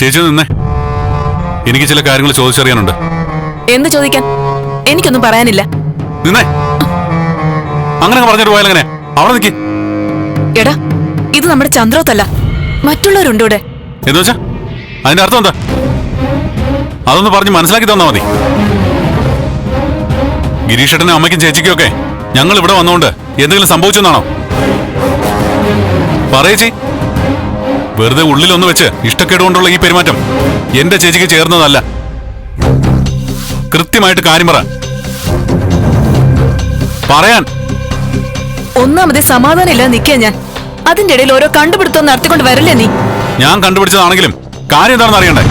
ചേച്ചി നിന്നേ. എനിക്ക് ചില കാര്യങ്ങൾ ചോദിച്ചറിയാനുണ്ട്. എന്ത് ചോദിക്കാൻ? എനിക്കൊന്നും പറയാനില്ല. നിന്നേ. അങ്ങനെ പറഞ്ഞിട്ട് പോയാൽ അങ്ങനെ അവിടെ നിൽക്കി എടാ ഇത് നമ്മുടെ ചന്ദ്രോത്തല്ല. മറ്റുള്ളവരുണ്ട് ഇവിടെ. എന്ന് വെച്ചാ? അതിന്റെ അർത്ഥം എന്താ? അതൊന്ന് പറഞ്ഞ് മനസ്സിലാക്കി തന്നാ മതി. ഗിരീഷേട്ടനും അമ്മയ്ക്കും ചേച്ചിക്കും ഒക്കെ ഞങ്ങൾ ഇവിടെ വന്നുകൊണ്ട് എന്തെങ്കിലും സംഭവിച്ചെന്നാണോ? പറയേച്ചി വെറുതെ ഉള്ളിലൊന്ന് വെച്ച് ഇഷ്ടക്കേട് കൊണ്ടുള്ള ഈ പെരുമാറ്റം എന്റെ ചേച്ചിക്ക് ചേർന്നതല്ല. കൃത്യമായിട്ട് കാര്യം പറ. പറയാൻ. ഒന്നാമതേ സമാധാനം ഇല്ലാതെ നിൽക്കുക ഞാൻ. അതിന്റെ ഇടയിൽ ഓരോ കണ്ടുപിടുത്തം നടത്തിക്കൊണ്ട് വരല്ലേ നീ? ഞാൻ കണ്ടുപിടിച്ചതാണെങ്കിലും കാര്യം എന്താണെന്ന് അറിയണ്ടേ?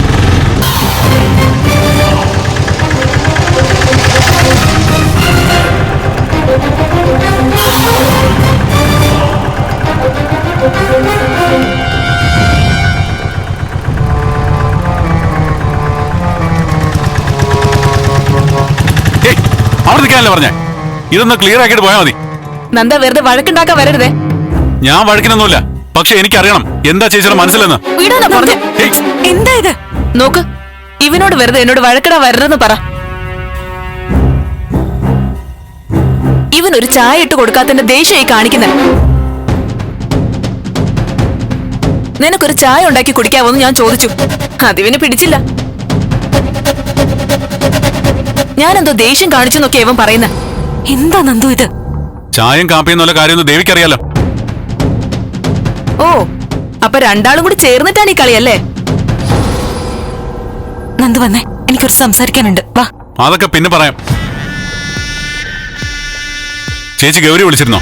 നിൽക്കാനല്ലേ പറഞ്ഞേ? ഇതൊന്ന് ക്ലിയർ ആക്കിയിട്ട് പോയാൽ മതി. നന്ദ വെറുതെ വഴക്കുണ്ടാക്കാൻ വരരുതേ. ഞാൻ വഴക്കിനൊന്നുമില്ല. പക്ഷെ എനിക്കറിയണം എന്താ ചേച്ചിയുടെ മനസ്സിലെന്ന്. വിടാനാ പറഞ്ഞേ എന്താ ഇത്? നോക്ക് ഇവനോട് വെറുതെ എന്നോട് വഴക്കിടാ വരരുതെന്ന് പറ. ഇവൻ ഒരു ചായ ഇട്ട് കൊടുക്കാത്തന്റെ ദേഷ്യമായി കാണിക്കുന്ന. നിനക്കൊരു ചായ ഉണ്ടാക്കി കുടിക്കാവോന്ന് ഞാൻ ചോദിച്ചു. അതിവന് പിടിച്ചില്ല. ഞാനെന്തോ ദേഷ്യം കാണിച്ചു നോക്കിയാ ഇവൻ പറയുന്ന. എന്താ നന്ദു ഇത്? ചായം കാപ്പിയും എന്നുള്ള കാര്യമൊന്നും ദേവിക്കറിയാലോ? ഓ അപ്പൊ രണ്ടാളും കൂടി ചേർന്നിട്ടാണ് ഈ കളിയല്ലേ? നന്ദു വന്നേ എനിക്കൊരു സംസാരിക്കാനുണ്ട്. വാ. അതൊക്കെ പിന്നെ പറയാം. ചേച്ചി ഗൗരി വിളിച്ചിരുന്നോ?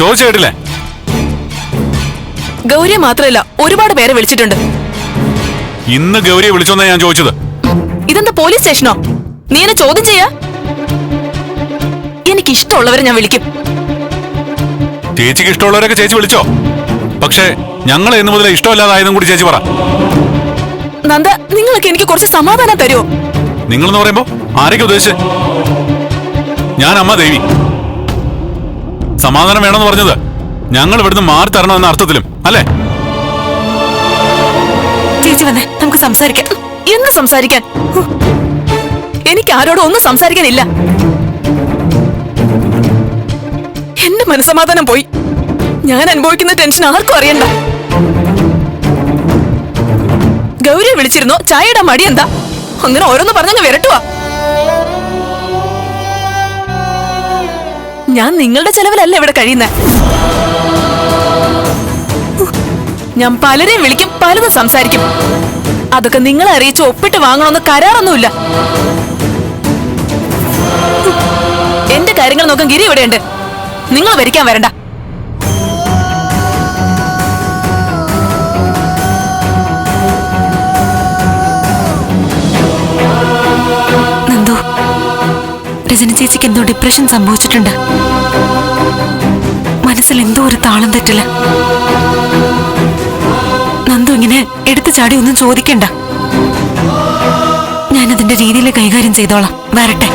ചോദിച്ചു കേട്ടില്ലേ? ഗൗരിയെ മാത്രമല്ല ഒരുപാട് പേരെ വിളിച്ചിട്ടുണ്ട്. ഇന്ന് ഗൗരിയെ വിളിച്ചോന്നാ ഞാൻ ചോദിച്ചത്. ഇതെന്താ പോലീസ് സ്റ്റേഷനോ? നീ എന്നെ ചോദ്യം ചെയ്യാ? എനിക്ക് ഇഷ്ടമുള്ളവരെ ഞാൻ വിളിക്കും. ചേച്ചിക്ക് ഇഷ്ടമുള്ളവരൊക്കെ ചേച്ചി വിളിച്ചോ? പക്ഷേ ഞങ്ങൾ എന്ന് മുതലേ ഇഷ്ടമല്ലാതായതും കൂടി ചേച്ചി പറ. നന്ദ നിങ്ങളൊക്കെ എനിക്ക് കുറച്ച് സമാധാനം തരുമോ നിങ്ങൾ എന്ന് പറയുമ്പോ ആരൊക്കെ ഉദ്ദേശിച്ച്? ഞാൻ അമ്മ ദേവി. സമാധാനം വേണമെന്ന് പറഞ്ഞത് ഞങ്ങൾ ഇവിടുന്ന് മാറി തരണം എന്ന അർത്ഥത്തിലും അല്ലേ? ചേച്ചി വന്നേ നമുക്ക് സംസാരിക്കാം. എന്ന് സംസാരിക്കാൻ. എനിക്ക് ആരോടും ഒന്നും സംസാരിക്കാനില്ല. എന്റെ മനസ്സമാധാനം പോയി. ഞാൻ അനുഭവിക്കുന്ന ടെൻഷൻ ആർക്കും അറിയണ്ട. ഗൗരിയെ വിളിച്ചിരുന്നോ ചായയുടെ മടി എന്താ അങ്ങനെ ഓരോന്ന് പറഞ്ഞങ്ങ് വിരട്ടുവാ. ഞാൻ നിങ്ങളുടെ ചെലവിലല്ല ഇവിടെ കഴിയുന്നത് ഞാൻ പലരെയും വിളിക്കും പലതും സംസാരിക്കും. അതൊക്കെ നിങ്ങളെ അറിയിച്ച് ഒപ്പിട്ട് വാങ്ങണമെന്ന് കരാറൊന്നുമില്ല. എന്റെ കാര്യങ്ങൾ നോക്കാൻ ഗിരി ഇവിടെയുണ്ട്. നിങ്ങൾ ഭരിക്കാൻ വരണ്ട. രജനി ചേച്ചിക്ക് എന്തോ ഡിപ്രഷൻ സംഭവിച്ചിട്ടുണ്ട്. മനസ്സിൽ എന്തോ ഒരു താളം തെറ്റില്ല നന്ദു ഇങ്ങനെ എടുത്തു ചാടി ഒന്നും ചോദിക്കണ്ട. ഞാനതിന്റെ രീതിയിൽ കൈകാര്യം ചെയ്തോളാം. വരട്ടെ.